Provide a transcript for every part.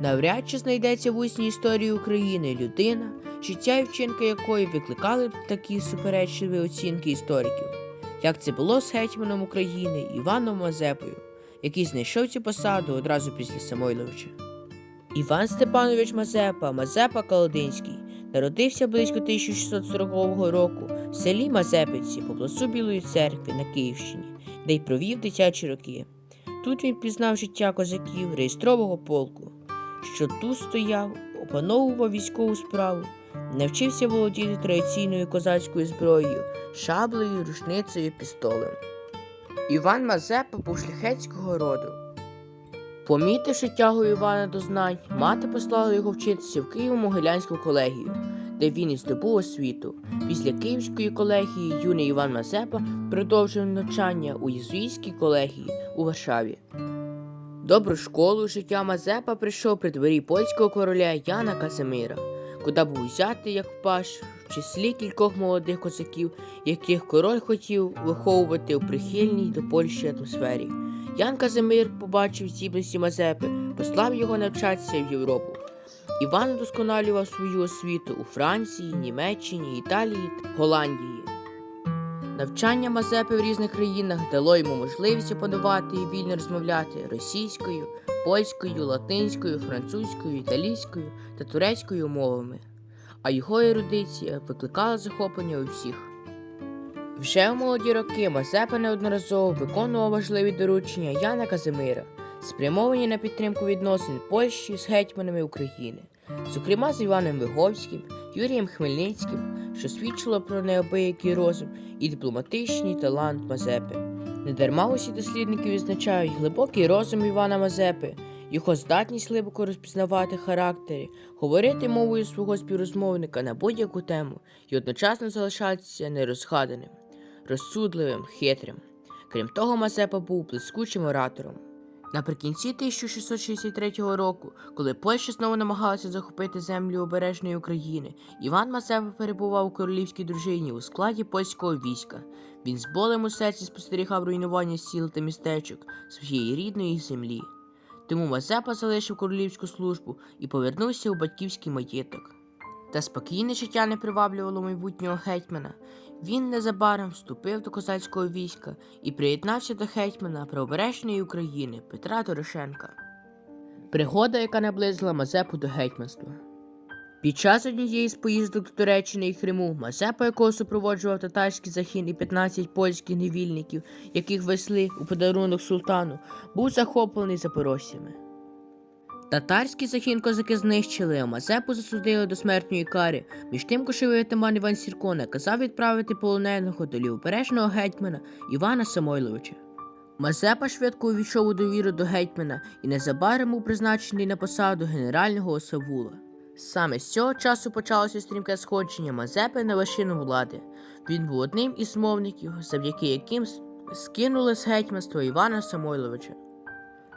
Навряд чи знайдеться в усній історії України людина, життя і вчинки якої викликали б такі суперечливі оцінки істориків, як це було з гетьманом України Іваном Мазепою, який знайшов цю посаду одразу після Самойловича. Іван Степанович Мазепа, Мазепа Калодинський, народився близько 1640 року в селі Мазепиці поблизу Білої церкви на Київщині, де й провів дитячі роки. Тут він пізнав життя козаків реєстрового полку, що тут стояв, опановував військову справу, навчився володіти традиційною козацькою зброєю, шаблею, рушницею, пістолем. Іван Мазепа був шляхетського роду. Помітивши тягу Івана до знань, мати послала його вчитися в Києво-Могилянську колегію, де він і здобув освіту. Після Київської колегії юний Іван Мазепа продовжив навчання у єзуїтській колегії у Варшаві. Добру школу життя Мазепа прийшов при дворі польського короля Яна Казимира, куди був взятий як паш в числі кількох молодих козаків, яких король хотів виховувати у прихильній до Польщі атмосфері. Ян Казимир побачив здібності Мазепи, послав його навчатися в Європу. Іван удосконалював свою освіту у Франції, Німеччині, Італії та Голландії. Навчання Мазепи в різних країнах дало йому можливість опанувати і вільно розмовляти російською, польською, латинською, французькою, італійською та турецькою мовами, а його ерудиція викликала захоплення у всіх. Вже у молоді роки Мазепа неодноразово виконував важливі доручення Яна Казимира, спрямовані на підтримку відносин Польщі з гетьманами України, зокрема з Іваном Виговським, Юрієм Хмельницьким, що свідчило про неабиякий розум і дипломатичний талант Мазепи. Недарма усі дослідники відзначають глибокий розум Івана Мазепи, його здатність глибоко розпізнавати характери, говорити мовою свого співрозмовника на будь-яку тему і одночасно залишатися нерозгаданим, розсудливим, хитрим. Крім того, Мазепа був блискучим оратором. Наприкінці 1663 року, коли Польща знову намагалася захопити землю обережної України, Іван Мазепа перебував у королівській дружині у складі польського війська. Він з болем у серці спостерігав руйнування сіл та містечок своєї рідної землі. Тому Мазепа залишив королівську службу і повернувся у батьківський маєток. Та спокійне життя не приваблювало майбутнього гетьмана. Він незабаром вступив до козацького війська і приєднався до гетьмана правобережної України Петра Дорошенка. Пригода, яка наблизила Мазепу до гетьманства. Під час однієї з поїздок до Туреччини і Криму Мазепа, якого супроводжував татарський загін і 15 польських невільників, яких весли у подарунок султану, був захоплений запорожцями. Татарський загін козаки знищили, а Мазепу засудили до смертної кари. Між тим кошовий атаман Іван Сірко наказав відправити полоненого до лівобережного гетьмана Івана Самойловича. Мазепа швидко увійшов у довіру до гетьмана і незабаром був призначений на посаду генерального осавула. Саме з цього часу почалося стрімке сходження Мазепи на вершину влади. Він був одним із змовників, завдяки яким скинули з гетьманства Івана Самойловича.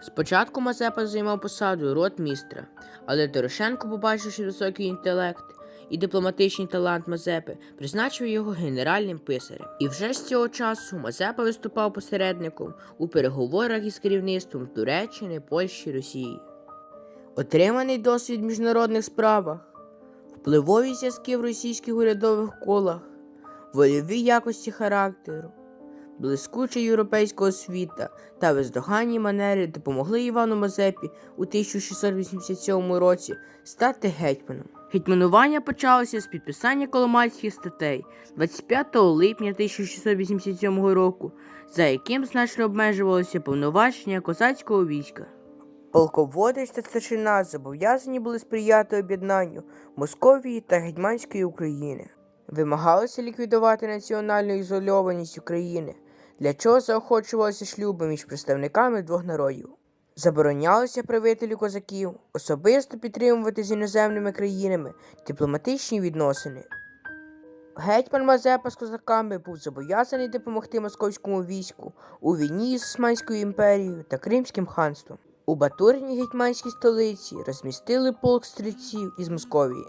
Спочатку Мазепа займав посаду ротмістра, але Дорошенко, побачивши високий інтелект і дипломатичний талант Мазепи, призначив його генеральним писарем. І вже з цього часу Мазепа виступав посередником у переговорах із керівництвом Туреччини, Польщі, Росії. Отриманий досвід в міжнародних справах, впливові зв'язки в російських урядових колах, вольові якості характеру, блискуча європейська освіта та бездоганні манери допомогли Івану Мазепі у 1687 році стати гетьманом. Гетьманування почалося з підписання коломайських статей 25 липня 1687 року, за яким значно обмежувалося повноваження козацького війська. Полководець та старшина зобов'язані були сприяти об'єднанню Московії та Гетьманської України. Вимагалося ліквідувати національну ізольованість України, для чого заохочувалися шлюби між представниками двох народів. Заборонялося правителю козаків особисто підтримувати з іноземними країнами дипломатичні відносини. Гетьман Мазепа з козаками був зобов'язаний допомогти московському війську у війні з Османською імперією та Кримським ханством. У Батуриній гетьманській столиці розмістили полк стрільців із Московії.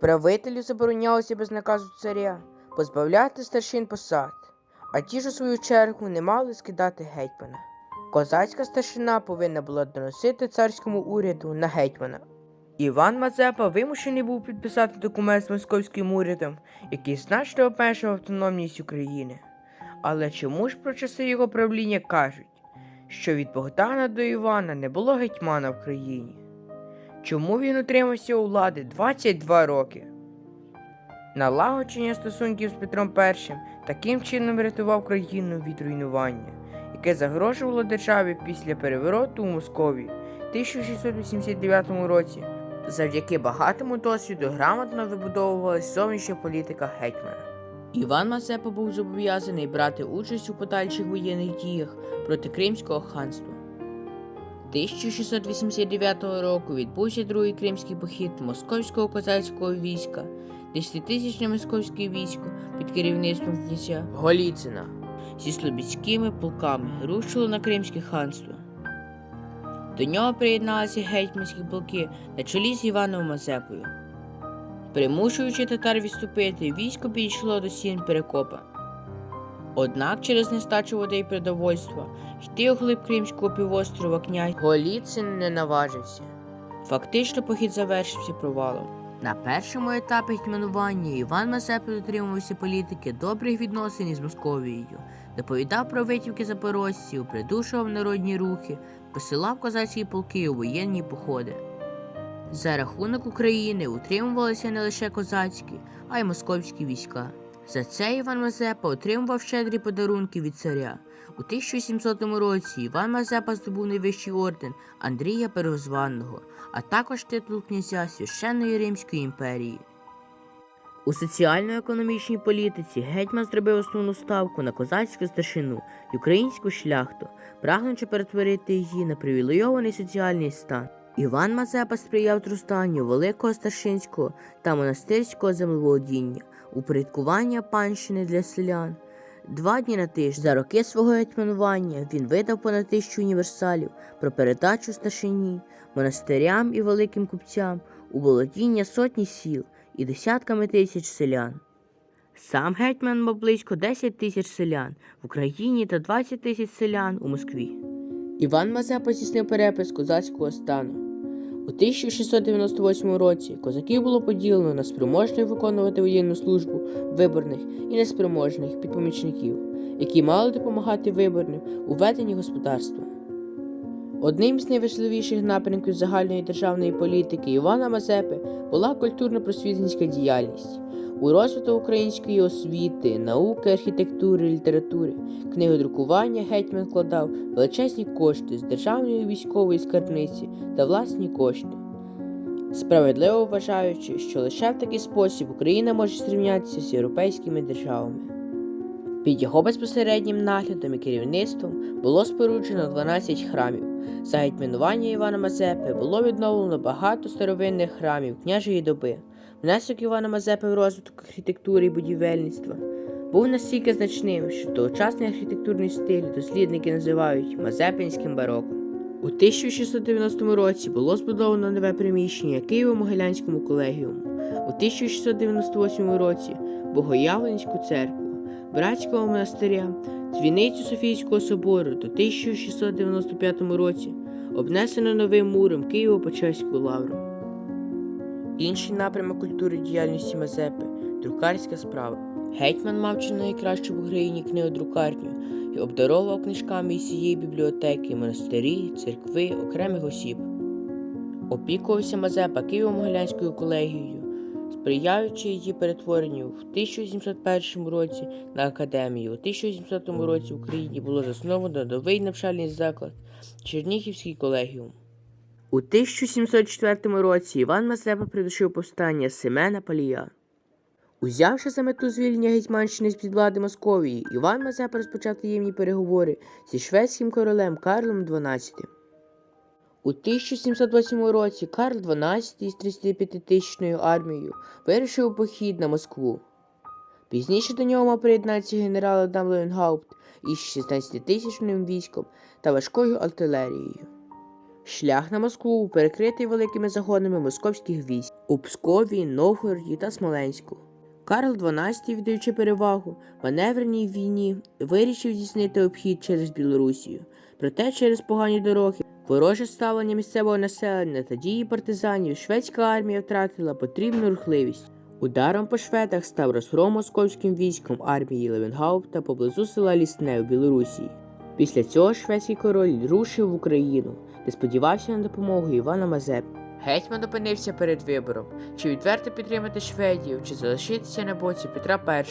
Правителю заборонялося без наказу царя позбавляти старшин посад, а ті ж у свою чергу не мали скидати гетьмана. Козацька старшина повинна була доносити царському уряду на гетьмана. Іван Мазепа вимушений був підписати документ з московським урядом, який значно обмежував автономність України. Але чому ж про часи його правління кажуть, що від Богдана до Івана не було гетьмана в країні? Чому він утримався у влади 22 роки? Налагодження стосунків з Петром І таким чином врятував країну від руйнування, яке загрожувало державі після перевороту у Московії в 1689 році. Завдяки багатому досвіду грамотно вибудовувалась зовнішня політика гетьмана. Іван Мазепа був зобов'язаний брати участь у подальших воєнних діях проти Кримського ханства. 1689 року відбувся другий кримський похід московського козацького війська, десятитисячне московське військо під керівництвом князя Голіцина зі слобідськими полками рушило на Кримське ханство. До нього приєдналися гетьманські полки на чолі з Іваном Мазепою. Примушуючи татар відступити, військо підійшло до стін Перекопа. Однак через нестачу води і продовольства йти у глиб Кримського півострова князь Голіцин не наважився. Фактично похід завершився провалом. На першому етапі гетьманування Іван Мазепа дотримувався політики добрих відносин із Московією, доповідав про витівки запорожців, придушував народні рухи, посилав козацькі полки у воєнні походи. За рахунок України утримувалися не лише козацькі, а й московські війська. За це Іван Мазепа отримував щедрі подарунки від царя. У 1700 році Іван Мазепа здобув найвищий орден Андрія Первозванного, а також титул князя священної Римської імперії. У соціально-економічній політиці гетьман зробив основну ставку на козацьку старшину і українську шляхту, прагнучи перетворити її на привілейований соціальний стан. Іван Мазепа сприяв зростанню великого старшинського та монастирського землеволодіння, упорядкування панщини для селян. Два дні на тиждень за роки свого гетьманування він видав понад тисячу універсалів про передачу старшині, монастирям і великим купцям у володіння сотні сіл і десятками тисяч селян. Сам гетьман мав близько 10 тисяч селян в Україні та 20 тисяч селян у Москві. Іван Мазепа здійснив перепис козацького стану. У 1698 році козаків було поділено на спроможних виконувати воєнну службу виборних і неспроможних підпомічників, які мали допомагати виборним у веденні господарства. Одним з найважливіших напрямків загальної державної політики Івана Мазепи була культурно-просвітницька діяльність. У розвиток української освіти, науки, архітектури, літератури, книгодрукування гетьман вкладав величезні кошти з державної військової скарбниці та власні кошти, справедливо вважаючи, що лише в такий спосіб Україна може зрівнятися з європейськими державами. Під його безпосереднім наглядом і керівництвом було споруджено 12 храмів. За гетьманування Івана Мазепи було відновлено багато старовинних храмів княжої доби. Внесок Івана Мазепи в розвиток архітектури і будівельництва був настільки значним, що тогочасний архітектурний стиль дослідники називають Мазепинським бароком. У 1690 році було збудовано нове приміщення Києво-Могилянському колегіуму. У 1698 році Богоявленську церкву, братського монастиря, дзвіницю Софійського собору до 1695 році обнесено новим муром Києво-Почаївську лавру. Інший напрямок культури діяльності Мазепи друкарська справа. Гетьман мав чи найкращу в Україні книгодрукарню і обдаровував книжками із цієї бібліотеки монастирі, церкви, окремих осіб. Опікувався Мазепа Києво-Могилянською колегією, сприяючи її перетворенню в 1701 році на академію. У 1700 році в Україні було засновано новий навчальний заклад Чернігівський колегіум. У 1704 році Іван Мазепа придушив повстання Семена Палія. Узявши за мету звільнення Гетьманщини з під влади Московії, Іван Мазепа розпочав таємні переговори зі шведським королем Карлом XII. У 1708 році Карл XII з 35-тисячною армією вирішив у похід на Москву. Пізніше до нього мав приєднатися генерал Адам Лоєнгаупт із 16-тисячним військом та важкою артилерією. Шлях на Москву перекритий великими загонами московських військ у Пскові, Новгороді та Смоленську. Карл XII, віддаючи перевагу маневреній війні, вирішив здійснити обхід через Білорусію. Проте через погані дороги, вороже ставлення місцевого населення та дії партизанів, шведська армія втратила потрібну рухливість. Ударом по шведах став розгром московським військом армії Левенгаупта поблизу села Лісне у Білорусі. Після цього шведський король рушив в Україну, де сподівався на допомогу Івана Мазепи. Гетьман опинився перед вибором, чи відверто підтримати шведів, чи залишитися на боці Петра І.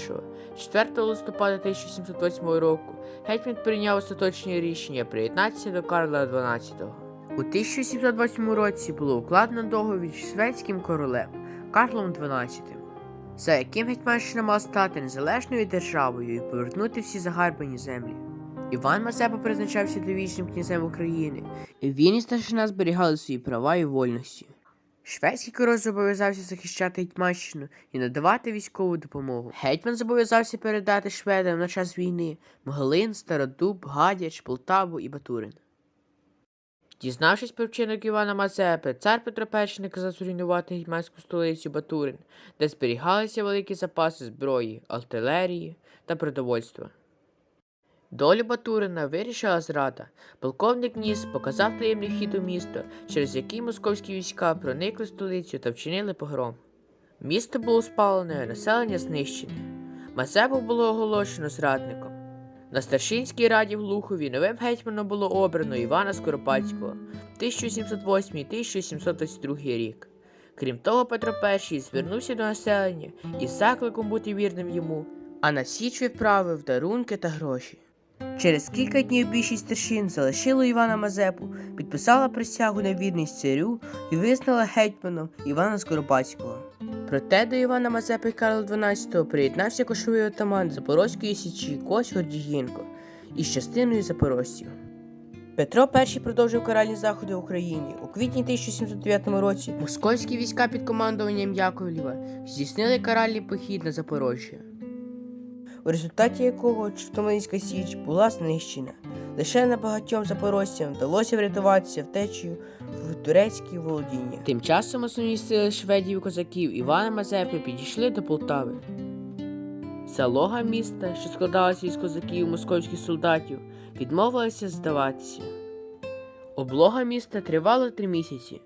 4 листопада 1708 року гетьман прийняв остаточне рішення приєднатися до Карла XII. У 1728 році було укладено договір з шведським королем Карлом XII, за яким Гетьманщина мала стати незалежною державою і повернути всі загарбані землі. Іван Мазепа призначався довічним князем України, і він і старшина зберігали свої права і вольності. Шведський король зобов'язався захищати Гетьманщину і надавати військову допомогу. Гетьман зобов'язався передати шведам на час війни Могилин, Стародуб, Гадяч, Полтаву і Батурин. Дізнавшись про вчинок Івана Мазепи, цар Петро І наказав зруйнувати гетьманську столицю Батурин, де зберігалися великі запаси зброї, артилерії та продовольства. Долю Батурина вирішила зрада. Полковник Ніс показав таємний хід у місто, через який московські війська проникли столицю та вчинили погром. Місто було спалене, населення знищене. Мазепу було оголошено зрадником. На старшинській раді в Глухові новим гетьманом було обрано Івана Скоропадського 1708-1722 рік. Крім того, Петро І звернувся до населення із закликом бути вірним йому, а на січ відправив дарунки та гроші. Через кілька днів більшість старшин залишило Івана Мазепу, підписала присягу на вірність царю і визнала гетьманом Івана Скоропадського. Проте до Івана Мазепи Карла XII приєднався кошовий отаман Запорозької січі Кось Гордієнко із частиною запорожців. Петро І продовжив каральні заходи в Україні. У квітні 1709 році московські війська під командуванням Яковлєва здійснили каральний похід на Запорожжя у результаті якого Чортомлинська Січ була знищена. Лише небагатьом запорожцям вдалося врятуватися втечею в турецькі володіння. Тим часом основні сили шведів і козаків Івана Мазепи підійшли до Полтави. Залога міста, що складалася із козаків і московських солдатів, відмовилася здаватися. Облога міста тривала три місяці.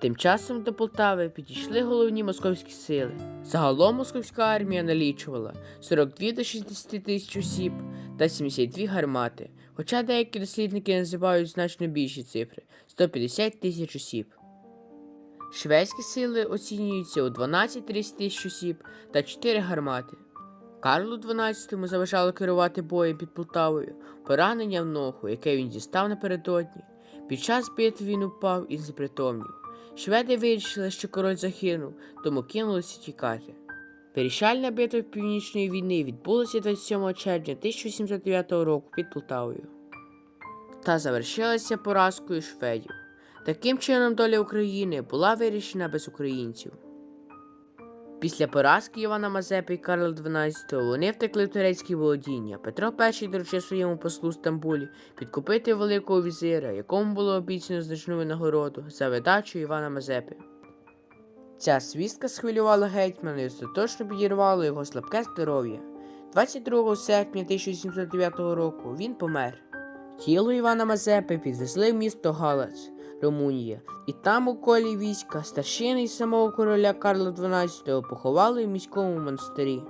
Тим часом до Полтави підійшли головні московські сили. Загалом московська армія налічувала 42 до 60 тисяч осіб та 72 гармати, хоча деякі дослідники називають значно більші цифри 150 тисяч осіб. Шведські сили оцінюються у 12-30 тисяч осіб та 4 гармати. Карлу XII заважало керувати боєм під Полтавою, поранення в ногу, яке він дістав напередодні. Під час битви він упав і знепритомнів. Шведи вирішили, що король загинув, тому кинулися тікати. Вирішальна битва Північної війни відбулася 27 червня 1709 року під Полтавою та завершилася поразкою шведів. Таким чином, доля України була вирішена без українців. Після поразки Івана Мазепи і Карла XII вони втекли в турецькі володіння. Петро І доручив своєму послу Стамбулі підкупити великого візира, якому було обіцяно значну винагороду за видачу Івана Мазепи. Ця свістка схвилювала гетьмана і остаточно підірвала його слабке здоров'я. 22 серпня 1709 року він помер. Тіло Івана Мазепи підвезли в місто Галац, Румунія, і там у колі війська старшини і самого короля Карла XII поховали в міському монастирі.